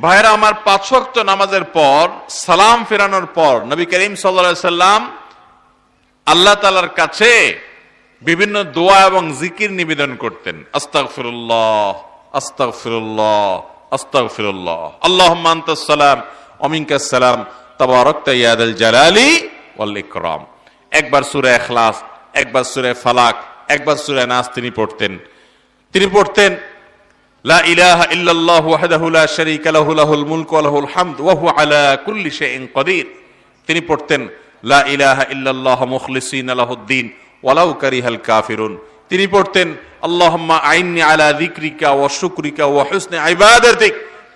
ভাইরা, আমার পাঁচ ওয়াক্ত নামাজের পর, সালাম ফেরানোর পর, নবী করিম সাল্লা সাল্লাম আল্লাহ তালার কাছে বিভিন্ন দোয়া এবং জিকির নিবেদন করতেন। আস্তাগফিরুল্লাহ আস্তাগফিরুল্লাহ আস্তাগফিরুল্লাহ। আল্লাহুম্মা আনতাস সালাম, ওয়া মিনকাস সালাম, তাবারাকতা ইয়া যাল জালালি ওয়াল একবার সূরা ইখলাস, একবার সুরে ফালাক, একবার সুরে নাস তিনি পড়তেন। তিনি পড়তেন লা ইলাহা ইল্লাল্লাহু ওয়াহদাহু লা লাহু, লাহুল মুলকু লাহুল তিনি পড়তেন, লা ইল্লাল্লাহ কারিহাল কাফিরুন। তিনি পড়তেন, আল্লাহুম্মা আলা যিকরিকা ওয়া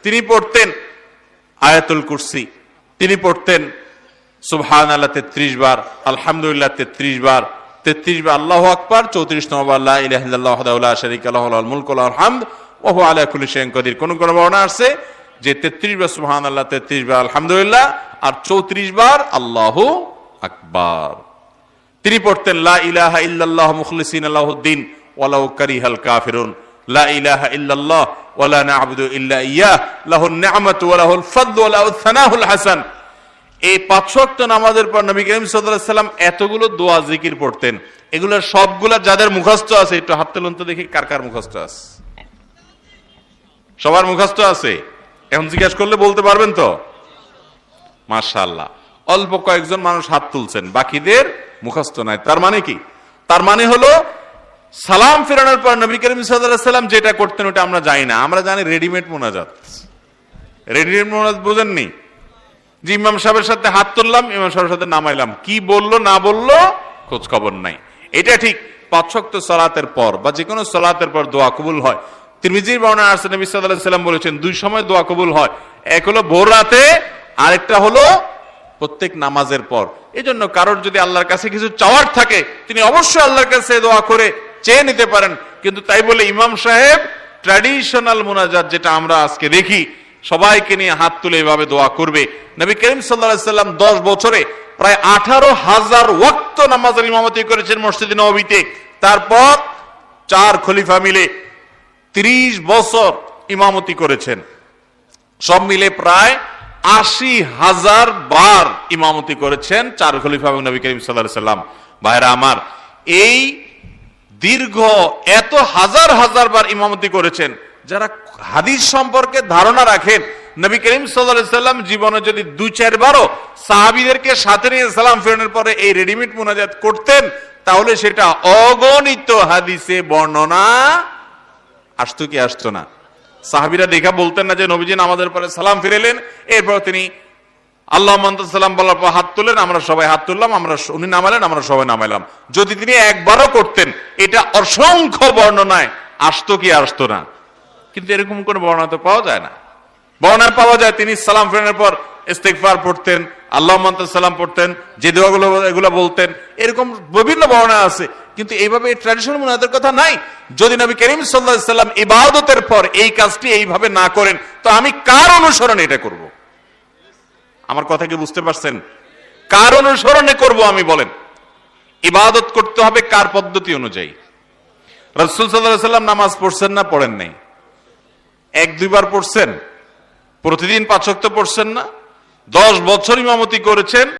তিনি পড়তেন, আয়াতুল কুরসি। তিনি পড়তেন সুবহান আল্লাহ তেত্রিশ বার, আলহামদুলিল্লাহ তেত্রিশ বার। তেত্রিশ বার আল্লাহ আকবার, চৌত্রিশ নম্বর আল্লাহ ইলাহ শরিক আল্লাহ মুলক হামদ। ওহু আলা কুলি কদির। কোন বর্ণনা আছে যে তেত্রিশ বার সুবহান আল্লাহ তেত্রিশ বার আলহামদুলিল্লাহ, আর চৌত্রিশ বার আল্লাহ আকবার। তিনি পড়তেন, লা ইলাহা ইল্লাল্লাহ মুখলিসিন আলাহুদ্দিন, ওয়ালাউ কারিহাল কাফিরুন। লা ইলাহা ইল্লাল্লাহ, ওয়ালা ইল্লা ইয়্যাহ লাহুন সানাহুল হাসান। এই পাঁচ ওয়াক্ত নামাজের পর নবী করিম সাল্লাল্লাহু আলাইহি সাল্লাম এতগুলো দোয়া, জিকির পড়তেন। এগুলোর সবগুলা যাদের মুখস্থ আছে, একটু হাত তুলুন তো দেখি কার কার মুখস্থ আছে। সবার মুখস্থ আছে? এখন জিজ্ঞেস করলে বলতে পারবেন তো? মাশাআল্লাহ। অল্প কয়েকজন মানুষ হাত তুলছেন, বাকিদের মুখস্থ নাই। তার মানে কি? তার মানে হলো, সালাম ফেরানোর পর নবী করিম সাল্লাম যেটা করতেন ওটা আমরা জানি না। আমরা জানি রেডিমেড মোনাজাত। রেডিমেড মোনাজাত বোঝেননি? যে ইমাম সাহেবের সাথে হাত তুললাম, ইমাম সাহেবের সাথে নামাইলাম। কি বলল, না বলল খোঁজ খবর নাই। এটা ঠিক পাঁচশক্ত সলাতের পর বা যে কোনো সলাতের পর দোয়া কবুল হয়। তিরমিজির বর্ণনা আসছে নবী সাল্লাহ সাল্লাম বলেছেন, দুই সময় দোয়া কবুল হয়। এক হলো ভোর রাতে, আরেকটা হলো প্রত্যেক নামাজের পর। এই জন্য কারোর যদি আল্লাহর কাছে কিছু চাওয়ার থাকে, তিনি অবশ্যই আল্লাহর কাছে দোয়া করে চেয়ে নিতে পারেন। কিন্তু তাই বলে ইমাম সাহেব ট্র্যাডিশনাল মোনাজাত যেটা আমরা আজকে দেখি, সবাইকে নিয়ে হাত তুলে এভাবে দোয়া করবে। নবী করিম সাল্লা সাল্লাম দশ বছরে প্রায় আঠারো হাজার ওয়াক্ত নামাজের ইমামতি করেছেন মসজিদ নবীতে তারপর চার খলিফা মিলে ত্রিশ বছর ইমামতি করেছেন। সব মিলে প্রায় আশি হাজার বার ইমামতি করেছেন চার খলিফা এবং নবী করিম সাল্লাম। ভাইরা আমার, এই দীর্ঘ এত হাজার হাজার বার ইমামতি করেছেন, যারা হাদিস সম্পর্কে ধারণা রাখেন, নবী করিম সাল্লাম জীবনে যদি দু চারবারও সাহাবিদেরকে সাথে নিয়ে সালাম ফেরানোর পরে এই রেডিমেড মোনাজাত করতেন, তাহলে সেটা অগণিত হাদিসে বর্ণনা আসতো কি আসতো না। সাহাবিরা দেখা বলতেন না যে, নবীজি আমাদের পরে সালাম ফিরেলেন এরপর তিনি আল্লাহ সালাম বলার পর হাত তুললেন, আমরা সবাই হাত তুললাম, আমরা উনি নামালেন, আমরা সবাই নামাইলাম। যদি তিনি একবারও করতেন, এটা অসংখ্য বর্ণনায় আসতো কি আসতো না। কিন্তু এরকম কোন বর্ণনা তো পাওয়া যায় না। বর্ণনা পাওয়া যায় তিনি সালাম ফেরানোর পর ইস্তেকফার পড়তেন আল্লাহ সালাম পড়তেন, যে দোয়াগুলো এগুলো বলতেন, এরকম বিভিন্ন বর্ণনা আছে। কিন্তু এইভাবে ট্র্যাডিশনাল মোনাজাতের কথা নাই। যদি নবী করিম সাল্লাহ সাল্লাম ইবাদতের পর এই কাজটি এইভাবে না করেন, তো আমি কার অনুসরণে এটা করব। আমার কথা কি বুঝতে পারছেন? কার অনুসরণে করব আমি বলেন। ইবাদত করতে হবে কার পদ্ধতি অনুযায়ী। রসুল সাল্লাহ সাল্লাম নামাজ পড়ছেন না, পড়েন নাই। এক দুইবার পড়ছেন। প্রতিদিন পাচক তো পড়ছেন না। দশ বছর ইমামতি করেছেন।